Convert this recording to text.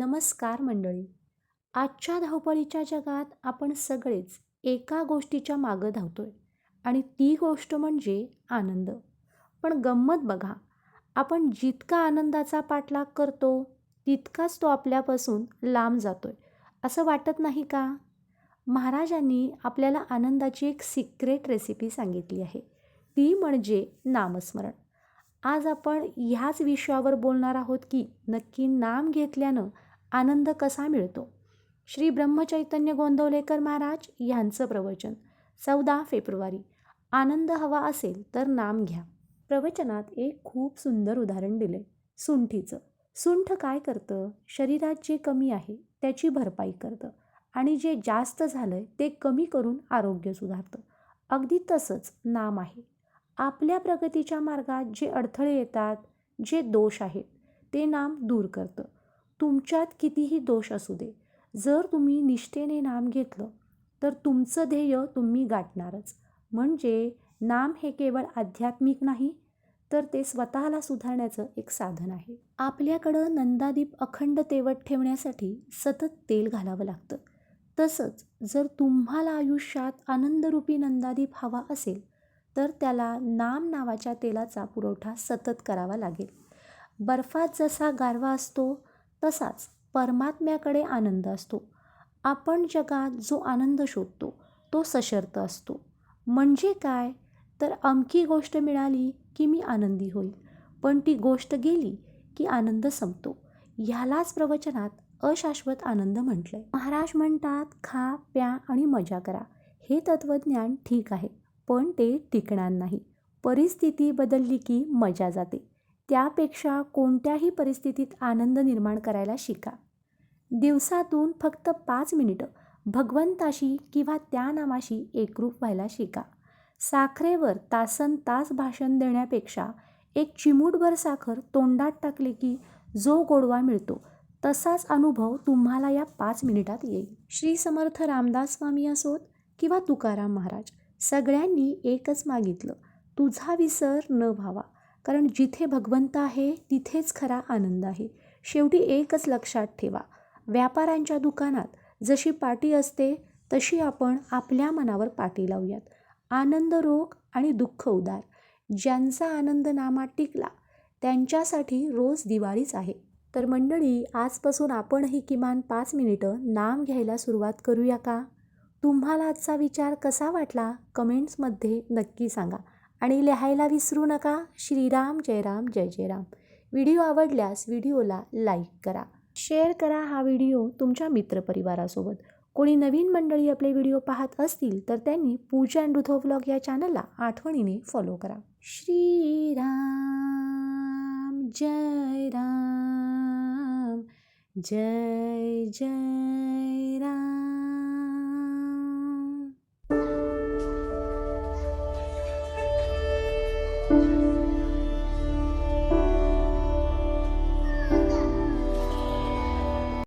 नमस्कार मंडळी. आजच्या धावपळीच्या जगात आपण सगळेच एका गोष्टीच्या मागं धावतोय आणि ती गोष्ट म्हणजे आनंद. पण गंमत बघा आपण जितका आनंदाचा पाठलाग करतो तितकाच तो आपल्यापासून लांब जातोय असं वाटत नाही का? महाराजांनी आपल्याला आनंदाची एक सिक्रेट रेसिपी सांगितली आहे. ती म्हणजे नामस्मरण. आज आपण ह्याच विषयावर बोलणार आहोत की नक्की नाम घेतल्यानं आनंद कसा मिळतो? श्री ब्रह्मचैतन्य गोंदवलेकर महाराज यांचं प्रवचन चौदा फेब्रुवारी. आनंद हवा असेल तर नाम घ्या. प्रवचनात एक खूप सुंदर उदाहरण दिले सुंठीचं. सुंठ काय करतं? शरीरात जे कमी आहे त्याची भरपाई करतं. आणि जे जास्त झालं आहे ते कमी करून आरोग्य सुधारतं. अगदी तसंच नाम आहे. आपल्या प्रगतीच्या मार्गात जे अडथळे येतात जे दोष आहेत ते नाम दूर करतं. तुमच्यात कितीही दोष असू दे जर तुम्ही निष्ठेने नाम घेतलं तर तुमचं ध्येय तुम्ही गाठणारच. म्हणजे नाम हे केवळ आध्यात्मिक नाही तर ते स्वतःला सुधारण्याचं एक साधन आहे. आपल्याकडं नंदादीप अखंड तेवत ठेवण्यासाठी सतत तेल घालावं लागतं. तसंच जर तुम्हाला आयुष्यात आनंदरूपी नंदादीप हवा असेल तर त्याला नाम नावाच्या तेलाचा पुरवठा सतत करावा लागेल. बर्फात जसा गारवा असतो तसाच परमात्म्याकडे आनंद असतो. आपण जगात जो आनंद शोधतो तो सशर्त असतो. म्हणजे काय? तर अमकी गोष्ट मिळाली की मी आनंदी होईल. पण ती गोष्ट गेली की आनंद संपतो. ह्यालाच प्रवचनात अशाश्वत आनंद म्हटलंय. महाराज म्हणतात खा प्या आणि मजा करा. हे तत्त्वज्ञान ठीक आहे पण ते टिकणार नाही. परिस्थिती बदलली की मजा जाते. त्यापेक्षा कोणत्याही परिस्थितीत आनंद निर्माण करायला शिका. दिवसातून फक्त पाच मिनिटं भगवंताशी किंवा त्या नामाशी एकरूप व्हायला शिका. साखरेवर तासन तास भाषण देण्यापेक्षा एक चिमूटभर साखर तोंडात टाकले की जो गोडवा मिळतो तसाच अनुभव तुम्हाला या पाच मिनिटात येईल. श्री समर्थ रामदास स्वामी असोत किंवा तुकाराम महाराज सगळ्यांनी एकच मागितलं तुझा विसर न व्हावा. कारण जिथे भगवंत आहे तिथेच खरा आनंद आहे. शेवटी एकच लक्षात ठेवा. व्यापाऱ्यांच्या दुकानात जशी पाटी असते तशी आपण आपल्या मनावर पाटी लावूयात. आनंद रोग आणि दुःख उदार. ज्यांचा आनंद नामात टिकला त्यांच्यासाठी रोज दिवाळीच आहे. तर मंडळी आजपासून आपणही किमान पाच मिनिटं नाम घ्यायला सुरुवात करूया का? तुम्हाला आजचा विचार कसा वाटला? कमेंट्समध्ये नक्की सांगा. आणि लिहायला विसरू नका. श्रीराम जयराम जय जयराम. व्हिडिओ आवडल्यास व्हिडिओला लाईक करा. शेअर करा हा व्हिडिओ तुमच्या मित्रपरिवारासोबत. कोणी नवीन मंडळी आपले व्हिडिओ पाहत असतील तर त्यांनी पूजा अँड रुधो ब्लॉग या चॅनलला आठवणीने फॉलो करा. श्रीराम जय राम जय जय